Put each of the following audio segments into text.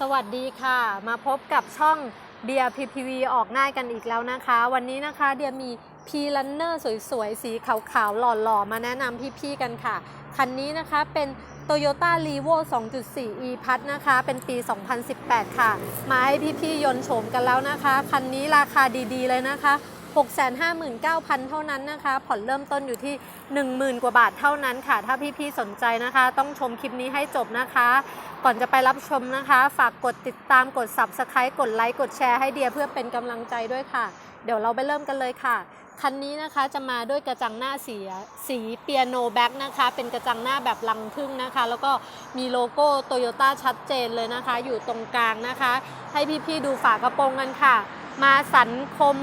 สวัสดีค่ะ มาพบกับช่องเดีย PPV ออกง่ายกันอีกแล้วนะคะ วันนี้นะคะเดียมี P Runner สวยๆ สีขาวๆ หล่อๆ มาแนะนำพี่ๆ กันค่ะ คันนี้นะคะเป็น Toyota r e v o 2.4 e p a s นะคะ เป็นปี 2018 ค่ะ มาให้พี่ๆ ยนต์โฉมกันแล้วนะคะ คันนี้ราคาดีๆ เลยนะคะ 659,000 เท่านั้นนะคะ ผ่อนเริ่มต้นอยู่ที่ 10,000 กว่าบาทเท่านั้นค่ะ ถ้าพี่ๆสนใจนะคะ ต้องชมคลิปนี้ให้จบนะคะ ก่อนจะไปรับชมนะคะ ฝากกดติดตามกด Subscribe กดไลค์กดแชร์ให้เดียเพื่อเป็นกำลังใจด้วยค่ะ เดี๋ยวเราไปเริ่มกันเลยค่ะคันนี้นะคะจะมาด้วยกระจังหน้าสีสีเปียโนแบ็กนะคะ เป็นกระจังหน้าแบบลังทึ่งนะคะ แล้วก็มีโลโก้โตโยต้าชัดเจนเลยนะคะ อยู่ตรงกลางนะคะ ให้พี่ๆดูฝากระโปรงกันค่ะ มาสันคม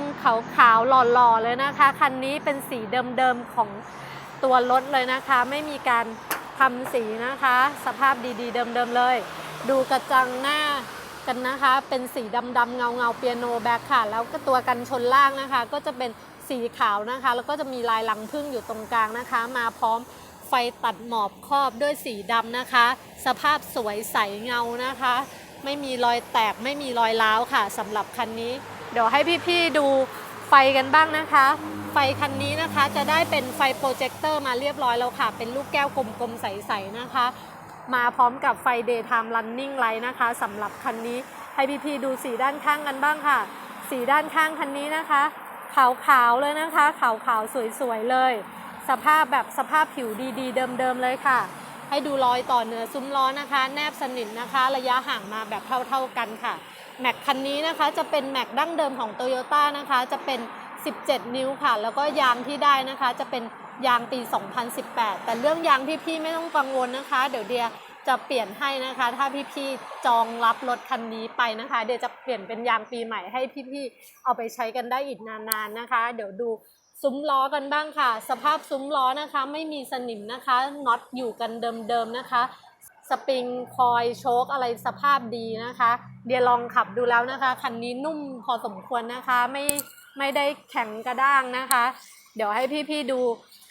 ขาวๆหล่อๆเลยนะคะ คันนี้เป็นสีเดิมๆของตัวรถเลยนะคะ ไม่มีการทำสีนะคะ สภาพดีๆ เดิมๆเลย ดูกระจังหน้ากันนะคะ เป็นสีดำๆเงาๆเปียโนแบ็คค่ะ แล้วก็ตัวกันชนล่างนะคะ ก็จะเป็นสีขาวนะคะ แล้วก็จะมีลายลังพึ่งอยู่ตรงกลางนะคะ มาพร้อมไฟตัดหมอบครอบด้วยสีดำนะคะ สภาพสวยใสเงานะคะ ไม่มีรอยแตกไม่มีรอยร้าวค่ะสำหรับคันนี้ เดี๋ยวให้พี่ๆดูไฟกันบ้างนะคะ ไฟคันนี้นะคะจะได้เป็นไฟโปรเจคเตอร์มาเรียบร้อยแล้วค่ะ เป็นลูกแก้วกลมๆใสๆนะคะ มาพร้อมกับไฟ daytime running light นะคะสำหรับคันนี้ให้พี่ๆดูสีด้านข้างกันบ้างค่ะ สีด้านข้างคันนี้นะคะ ขาวๆเลยนะคะขาวๆสวยๆเลย สภาพแบบสภาพผิวดีๆ เดิมๆเลยค่ะ ให้ดูรอยต่อเนื้อซุ้มล้อนะคะ แนบสนิทนะคะ ระยะห่างมาแบบเท่า ๆกันค่ะ แม็กคันนี้นะคะจะเป็นแม็กดั้งเดิมของ t o y ยต้านะคะจะเป็น 17 นิ้วค่ะ แล้วก็ยางที่ได้นะคะจะเป็นยางปี 2018 แต่เรื่องยางพี่ไม่ต้องกังวลนะคะ เดี๋ยวเดียจะเปลี่ยนให้นะคะ ถ้าพี่ๆจองรับรถคันนี้ไปนะคะ เดี๋ยวจะเปลี่ยนเป็นยางปีใหม่ให้พี่ๆเอาไปใช้กันได้อีกนานๆนะคะ เดี๋ยวดูซุ้มล้อกันบ้างค่ะ สภาพซุ้มล้อนะคะ ไม่มีสนิมนะคะน็อตอยู่กันเดิมๆนะคะ สปริงคอยโชคอะไรสภาพดีนะคะ เดี๋ยวลองขับดูแล้วนะคะ คันนี้นุ่มพอสมควรนะคะ ไม่ไม่ได้แข็งกระด้างนะคะ เดี๋ยวให้พี่ๆดู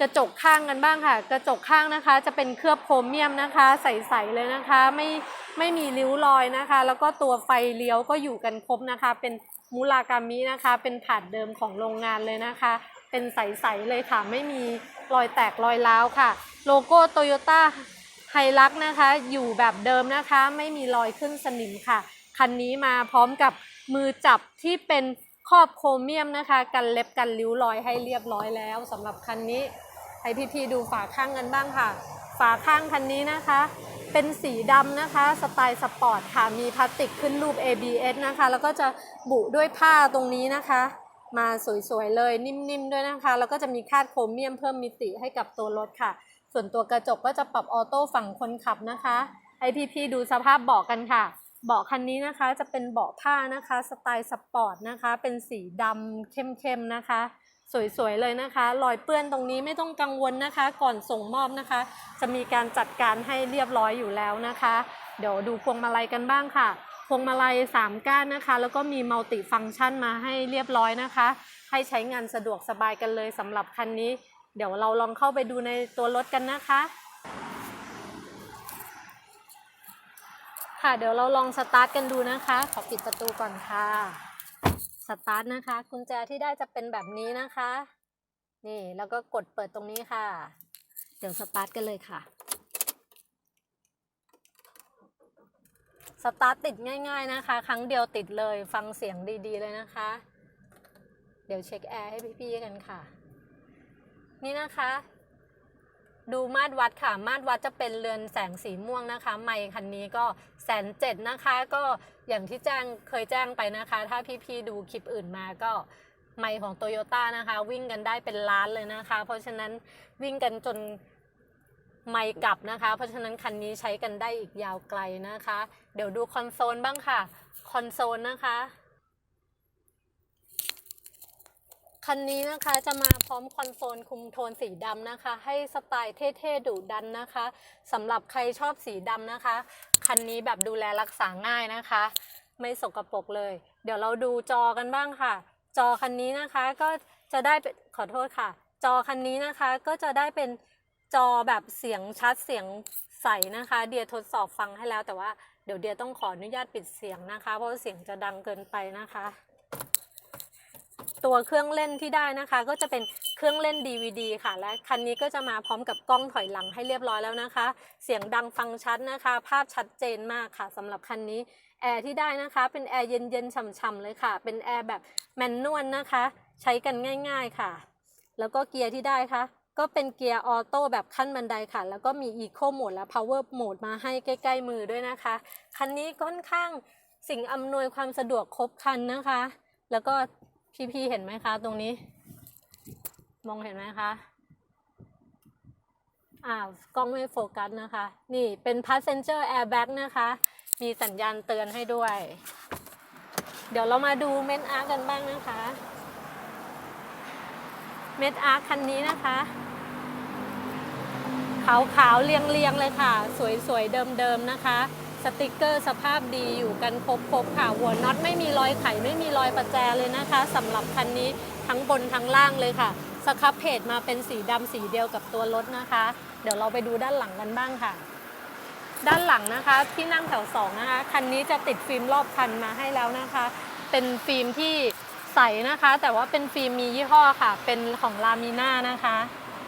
กระจกข้างกันบ้างค่ะ กระจกข้างนะคะ จะเป็นเคลือบโครเมียมนะคะ ใสๆเลยนะคะ ไม่ไม่มีริ้วรอยนะคะ แล้วก็ตัวไฟเลี้ยวก็อยู่กันครบนะคะ เป็นมูลากามินะคะ เป็นผาดเดิมของโรงงานเลยนะคะ เป็นใสๆเลยค่ะ ไม่มีรอยแตกรอยร้าวค่ะ โลโก้โตโยต้า ไฮลักนะคะ อยู่แบบเดิมนะคะ ไม่มีรอยขึ้นสนิมค่ะ คันนี้มาพร้อมกับมือจับที่เป็นครอบโครเมียมนะคะ กันเล็บกันริ้วรอยให้เรียบร้อยแล้วสำหรับคันนี้ ให้พี่ๆดูฝาข้างกันบ้างค่ะ ฝาข้างคันนี้นะคะ เป็นสีดำนะคะ สไตล์สปอร์ตค่ะ มีพลาสติกขึ้นรูป ABS นะคะ แล้วก็จะบุด้วยผ้าตรงนี้นะคะ มาสวยๆเลยนิ่มๆด้วยนะคะ แล้วก็จะมีคาดโครเมียมเพิ่มมิติให้กับตัวรถค่ะ ส่วนตัวกระจกก็จะปรับออโต้ฝั่งคนขับนะคะให้พี่ๆดูสภาพเบาะกันค่ะ เบาะคันนี้นะคะจะเป็นเบาะผ้านะคะ สไตล์สปอร์ตนะคะ เป็นสีดำเข้มๆนะคะ สวยๆเลยนะคะ รอยเปื้อนตรงนี้ไม่ต้องกังวลนะคะ ก่อนส่งมอบนะคะ จะมีการจัดการให้เรียบร้อยอยู่แล้วนะคะ เดี๋ยวดูพวงมาลัยกันบ้างค่ะ พวงมาลัย 3 ก้านนะคะ แล้วก็มีมัลติฟังก์ชันมาให้เรียบร้อยนะคะ ให้ใช้งานสะดวกสบายกันเลยสำหรับคันนี้ เดี๋ยวเราลองเข้าไปดูในตัวรถกันนะคะ ค่ะเดี๋ยวเราลองสตาร์ทกันดูนะคะ ขอปิดประตูก่อนค่ะ สตาร์ทนะคะกุญแจที่ได้จะเป็นแบบนี้นะคะ นี่แล้วก็กดเปิดตรงนี้ค่ะ เดี๋ยวสตาร์ทกันเลยค่ะ สตาร์ทติดง่าย ๆนะคะ ครั้งเดียวติดเลย ฟังเสียงดีๆเลยนะคะ เดี๋ยวเช็คแอร์ให้พี่ๆกันค่ะ นี่นะคะ ดูมาตรวัดค่ะ มาตรวัดจะเป็นเรือนแสงสีม่วงนะคะ ไมค์คันนี้ก็แสนเจ็ดนะคะ ก็อย่างที่แจ้งเคยแจ้งไปนะคะ ถ้าพี่ๆดูคลิปอื่นมาก็ไมค์ของโตโยต้านะคะ วิ่งกันได้เป็นล้านเลยนะคะ เพราะฉะนั้นวิ่งกันจนไมค์กลับนะคะ เพราะฉะนั้นคันนี้ใช้กันได้อีกยาวไกลนะคะ เดี๋ยวดูคอนโซลบ้างค่ะ คอนโซลนะคะ คันนี้นะคะจะมาพร้อมคอนโซลคุมโทนสีดำนะคะ ให้สไตล์เท่ๆดุดันนะคะสำหรับใครชอบสีดำนะคะ คันนี้แบบดูแลรักษาง่ายนะคะ ไม่สกปรกเลย เดี๋ยวเราดูจอกันบ้างค่ะ จอคันนี้นะคะก็จะได้ขอโทษค่ะ จอคันนี้นะคะก็จะได้เป็นจอแบบเสียงชัดเสียงใสนะคะ เดียทดสอบฟังให้แล้วแต่ว่าเดี๋ยวเดียต้องขออนุญาตปิดเสียงนะคะ เพราะว่าเสียงจะดังเกินไปนะคะ ตัวเครื่องเล่นที่ได้นะคะ ก็จะเป็นเครื่องเล่น DVD ค่ะ และคันนี้ก็จะมาพร้อมกับกล้องถอยหลังให้เรียบร้อยแล้วนะคะ เสียงดังฟังชัดนะคะ ภาพชัดเจนมากค่ะสำหรับคันนี้แอร์ที่ได้นะคะ เป็นแอร์เย็นๆฉ่ำๆเลยค่ะ เป็นแอร์แบบแมนนวลนะคะ ใช้กันง่ายๆค่ะ แล้วก็เกียร์ที่ได้ค่ะก็เป็นเกียร์ออโต้แบบขั้นบันไดค่ะ แล้วก็มี Eco Mode และ Power Mode มาให้ใกล้ๆมือด้วยนะคะ คันนี้ค่อนข้างสิ่งอำนวยความสะดวกครบครันนะคะ แล้วก็ พี่ๆเห็นไหมคะ ตรงนี้ มองเห็นไหมคะอ่ากล้องไม่โฟกัสนะคะ นี่เป็น passenger airbag นะคะ มีสัญญาณเตือนให้ด้วย เดี๋ยวเรามาดูเมนอาร์กันบ้างนะคะ เมดอาร์คันนี้นะคะ ขาวๆเรียงๆเลยค่ะ สวยๆเดิมๆนะคะ สติกเกอร์สภาพดีอยู่กันครบๆค่ะ หัวน็อตไม่มีรอยไขไม่มีรอยประแจเลยนะคะสำหรับคันนี้ทั้งบนทั้งล่างเลยค่ะสครับเพจมาเป็นสีดำสีเดียวกับตัวรถนะคะ เดี๋ยวเราไปดูด้านหลังกันบ้างค่ะ ด้านหลังนะคะที่นั่งแถวสองนะคะคันนี้จะติดฟิล์มรอบคันมาให้แล้วนะคะ เป็นฟิล์มที่ใสนะคะ แต่ว่าเป็นฟิล์มมียี่ห้อค่ะ เป็นของลามิน่านะคะ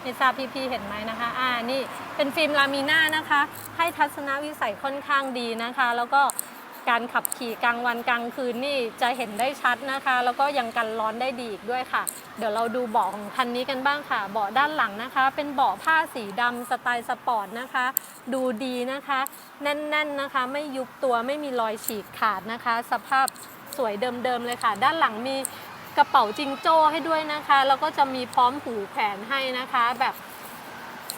ไม่ทราบพี่ๆเห็นไหมนะคะ อ่า นี่เป็นฟิล์มลามิน่านะคะ ให้ทัศนวิสัยค่อนข้างดีนะคะ แล้วก็การขับขี่กลางวันกลางคืนนี่จะเห็นได้ชัดนะคะ แล้วก็ยังกันร้อนได้ดีอีกด้วยค่ะ เดี๋ยวเราดูเบาะของคันนี้กันบ้างค่ะ เบาะด้านหลังนะคะ เป็นเบาะผ้าสีดำสไตล์สปอร์ตนะคะ ดูดีนะคะ แน่นๆนะคะ ไม่ยุบตัวไม่มีรอยฉีกขาดนะคะ สภาพสวยเดิมๆเลยค่ะ ด้านหลังมี กระเป๋าจิงโจ้ให้ด้วยนะคะ แล้วก็จะมีพร้อมหูแขวนให้นะคะ แบบ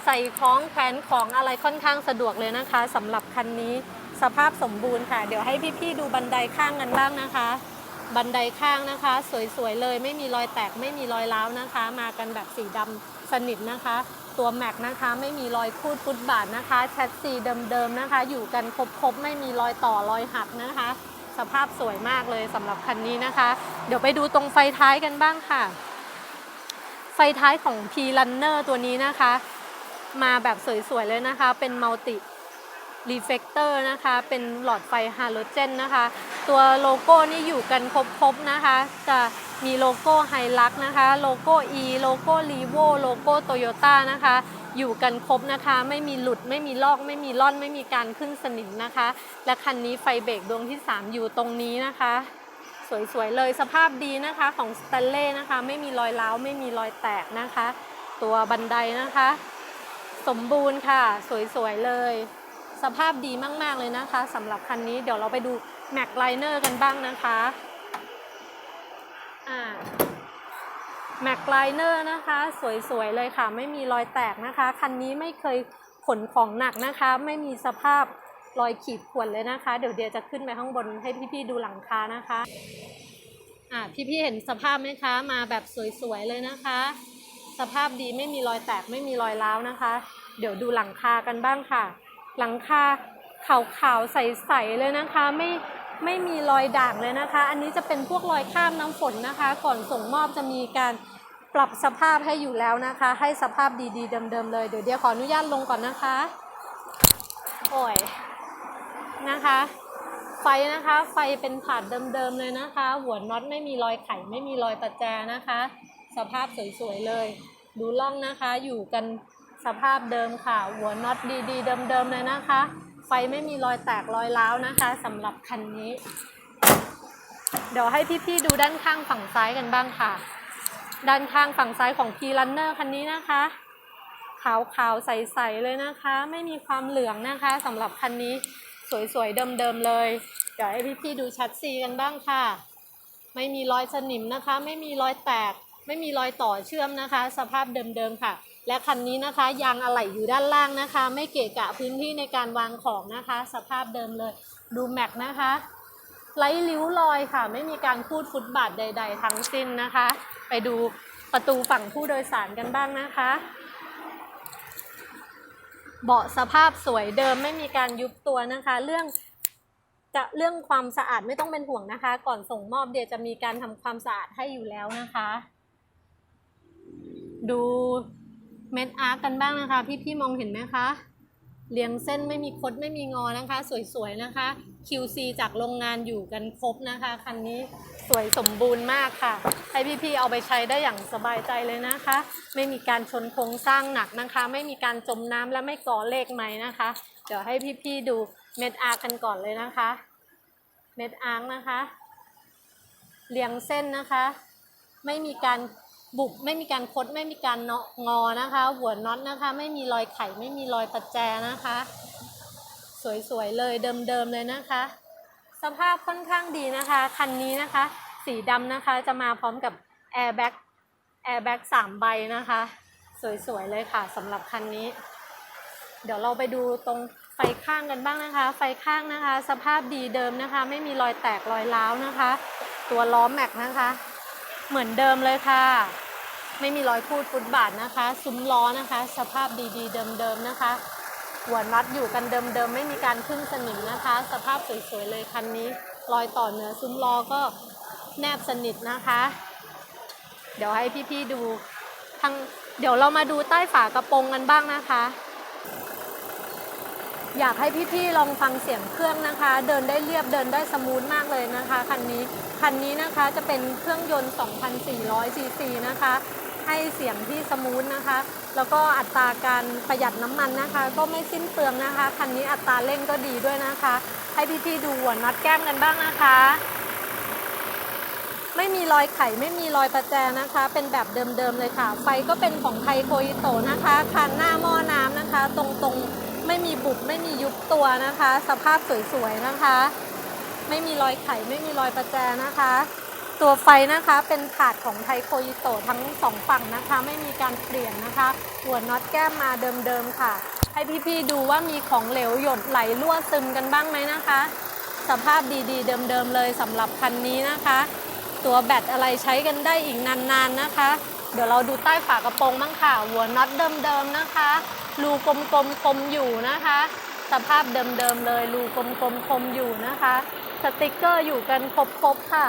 ใส่คล้องแขวนของอะไรค่อนข้างสะดวกเลยนะคะสำหรับคันนี้สภาพสมบูรณ์ค่ะ เดี๋ยวให้พี่ๆดูบันไดข้างกันบ้างนะคะ บันไดข้างนะคะ สวยๆเลยไม่มีรอยแตกไม่มีรอยร้าวนะคะ มากันแบบสีดำสนิทนะคะ ตัวแม็กนะคะไม่มีรอยคูดฟุตบาทนะคะแชสซีเดิมๆนะคะ อยู่กันครบๆไม่มีรอยต่อรอยหักนะคะ สภาพสวยมากเลยสำหรับคันนี้นะคะ เดี๋ยวไปดูตรงไฟท้ายกันบ้างค่ะ ไฟท้ายของ P Runner ตัวนี้นะคะ มาแบบสวยๆเลยนะคะ เป็นมัลติรีเฟกเตอร์นะคะ เป็นหลอดไฟฮาโลเจนนะคะ ตัวโลโก้นี่อยู่กันครบๆนะคะ จะมีโลโก้ไฮลักนะคะ โลโก้ E โลโก้ r ีโวโลโก้โตโยต้านะคะ อยู่กันครบนะคะ ไม่มีหลุดไม่มีลอก ไม่มีล่อนไม่มีการขึ้นสนิมนะคะ และคันนี้ไฟเบรกดวงที่ 3 อยู่ตรงนี้นะคะ สวยๆเลยสภาพดีนะคะของส t ตนเล่นะคะ ไม่มีรอยร้าวไม่มีรอยแตกนะคะ ตัวบันไดนะคะ สมบูรณ์ค่ะ สวยๆเลย สภาพดีมากๆเลยนะคะสำหรับคันนี้เดี๋ยวเราไปดูแม็กไลเนอร์กันบ้างนะคะอ่า แม็กไลเนอร์นะคะ สวยๆเลยค่ะ ไม่มีรอยแตกนะคะ คันนี้ไม่เคยขนของหนักนะคะ ไม่มีสภาพรอยขีดข่วนเลยนะคะ เดี๋ยวเดียจะขึ้นไปข้างบนให้พี่ๆดูหลังคานะคะอ่าพี่ๆเห็นสภาพไหมคะ มาแบบสวยๆเลยนะคะ สภาพดีไม่มีรอยแตกไม่มีรอยร้าวนะคะ เดี๋ยวดูหลังคากันบ้างค่ะ หลังคาขาวๆใสๆเลยนะคะ ไม่ ไม่มีรอยด่างเลยนะคะ อันนี้จะเป็นพวกรอยข้ามน้ำฝนนะคะ ก่อนส่งมอบจะมีการปรับสภาพให้อยู่แล้วนะคะ ให้สภาพดีๆ เดิมๆเลย เดี๋ยวเดี๋ยวขออนุญาตลงก่อนนะคะ โอ้ยนะคะ ไฟนะคะ ไฟเป็นผาดเดิมๆเลยนะคะ หัวน็อตไม่มีรอยไขไม่มีรอยประแจนะคะ สภาพสวยๆเลย ดูล่องนะคะ อยู่กันสภาพเดิมค่ะ หัวน็อตดีๆ เดิมๆเลยนะคะ ไฟไม่มีรอยแตกรอยร้าวนะคะสำหรับคันนี้ เดี๋ยวให้พี่ๆดูด้านข้างฝั่งซ้ายกันบ้างค่ะ ด้านข้างฝั่งซ้ายของ P Runner คันนี้นะคะ ขาวๆใสๆเลยนะคะ ไม่มีความเหลืองนะคะสำหรับคันนี้สวยๆเดิมๆเลย เดี๋ยวให้พี่ๆดูชัดซีกันบ้างค่ะ ไม่มีรอยสนิมนะคะ ไม่มีรอยแตก ไม่มีรอยต่อเชื่อมนะคะ สภาพเดิมๆค่ะ และคันนี้นะคะยางอะไหล่อยู่ด้านล่างนะคะ ไม่เกะกะพื้นที่ในการวางของนะคะ สภาพเดิมเลย ดูแม็กนะคะไร้ริ้วรอยค่ะ ไม่มีการพูดฟุตบาทใด ๆ ทั้งสิ้นนะคะ ไปดูประตูฝั่งผู้โดยสารกันบ้างนะคะ เบาะสภาพสวยเดิมไม่มีการยุบตัวนะคะ เรื่องจะเรื่องความสะอาดไม่ต้องเป็นห่วงนะคะ ก่อนส่งมอบเดียจะมีการทำความสะอาดให้อยู่แล้วนะคะ ดู เม็ดอาร์กันบ้างนะคะ พี่ๆมองเห็นไหมคะเรียงเส้นไม่มีคดไม่มีงอนะคะ สวยๆนะคะ QC จากโรงงานอยู่กันครบนะคะคันนี้สวยสมบูรณ์มากค่ะ ให้พี่ๆเอาไปใช้ได้อย่างสบายใจเลยนะคะ ไม่มีการชนโครงสร้างหนักนะคะ ไม่มีการจมน้ำและไม่ก่อเลขไหมนะคะ เดี๋ยวให้พี่ๆดูเม็ดอาร์กันก่อนเลยนะคะ เม็ดอาร์นะคะเรียงเส้นนะคะ ไม่มีการ บุบไม่มีการคดไม่มีการเนาะงอนะคะ หัวน็อตนะคะ ไม่มีรอยไขไม่มีรอยประแจนะคะ สวยๆเลยเดิมๆเลยนะคะ สภาพค่อนข้างดีนะคะ คันนี้นะคะ สีดำนะคะจะมาพร้อมกับแอร์แบ็กแอร์แบ็กสามใบนะคะ สวยๆเลยค่ะสำหรับคันนี้ เดี๋ยวเราไปดูตรงไฟข้างกันบ้างนะคะ ไฟข้างนะคะ สภาพดีเดิมนะคะ ไม่มีรอยแตกรอยร้าวนะคะ ตัวล้อแม็กนะคะ เหมือนเดิมเลยค่ะ ไม่มีรอยคูดฟุตบาทนะคะ ซุ้มล้อนะคะ สภาพดีๆ เดิมๆนะคะหัวน็อตอยู่กันเดิมๆ ไม่มีการขึ้นสนิมนะคะ สภาพสวยๆเลยคันนี้ รอยต่อเนื้อซุ้มล้อก็แนบสนิทนะคะ เดี๋ยวให้พี่ๆดูทางเดี๋ยวเรามาดูใต้ฝากระโปรงกันบ้างนะคะ อยากให้พี่ๆลองฟังเสียงเครื่องนะคะ เดินได้เรียบเดินได้สมูทมากเลยนะคะคันนี้คันนี้นะคะจะเป็นเครื่องยนต์ 2,400 ซีซีนะคะ ให้เสียงที่สมูทนะคะ แล้วก็อัตราการประหยัดน้ำมันนะคะ ก็ไม่สิ้นเปลืองนะคะคันนี้อัตราเร่งก็ดีด้วยนะคะ ให้พี่ๆดูหัวน็อตแก้มกันบ้างนะคะ ไม่มีรอยไขไม่มีรอยประแจนะคะ เป็นแบบเดิมๆเลยค่ะ ไฟก็เป็นของไทยโคอิโตนะคะคันหน้าหม้อน้ำนะคะ ตรงๆ ไม่มีบุบไม่มียุบตัวนะคะ สภาพสวยๆนะคะ ไม่มีรอยไขไม่มีรอยประแจนะคะ ตัวไฟนะคะเป็นถาดของไทโคอิโตะทั้งสองฝั่งนะคะ ไม่มีการเปลี่ยนนะคะหัวน็อตแก้มมาเดิมๆค่ะ ให้พี่ๆดูว่ามีของเหลวหยดไหลรั่วซึมกันบ้างไหมนะคะ สภาพดีๆ เดิมๆเลยสำหรับคันนี้นะคะ ตัวแบตอะไรใช้กันได้อีกนานๆนะคะ เดี๋ยวเราดูใต้ฝากระโปรงบ้างค่ะ หัวน็อตเดิมๆนะคะ รูกลมๆคมอยู่นะคะ สภาพเดิมๆเลย รูกลมๆคมอยู่นะคะ สติกเกอร์อยู่กันครบๆค่ะ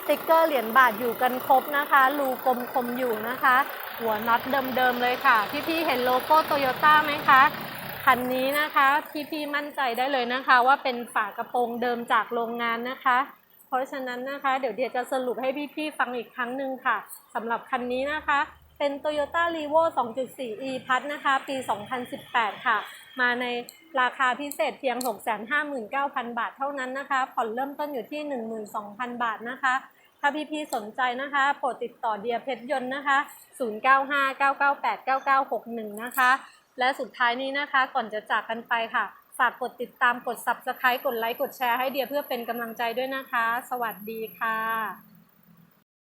สติกเกอร์เหรียญบาทอยู่กันครบนะคะ รูกลมคมอยู่นะคะ หัวน็อตเดิมๆเลยค่ะ พี่ๆเห็นโลโก้โตโยต้าไหมคะคันนี้นะคะพี่ๆมั่นใจได้เลยนะคะ ว่าเป็นฝากระโปรงเดิมจากโรงงานนะคะ เพราะฉะนั้นนะคะ เดี๋ยวเดียจะสรุปให้พี่ๆฟังอีกครั้งหนึ่งค่ะสำหรับคันนี้นะคะ เป็น Toyota r e v o 2.4 e พัทนะคะ ปี 2018 ค่ะ มาในราคาพิเศษเพียง 659,000 บาทเท่านั้นนะคะ ผ่อนเริ่มต้นอยู่ที่ 12,000 บาทนะคะถ้าพี่ๆสนใจนะคะ โปรดติดต่อเดียเพชรยนต์นะคะ 0959989961 นะคะ และสุดท้ายนี้นะคะ ก่อนจะจากกันไปค่ะ ฝากกดติดตามกด subscribe กดไลค์กดแชร์ให้เดียเพื่อเป็นกำลังใจด้วยนะคะ สวัสดีค่ะ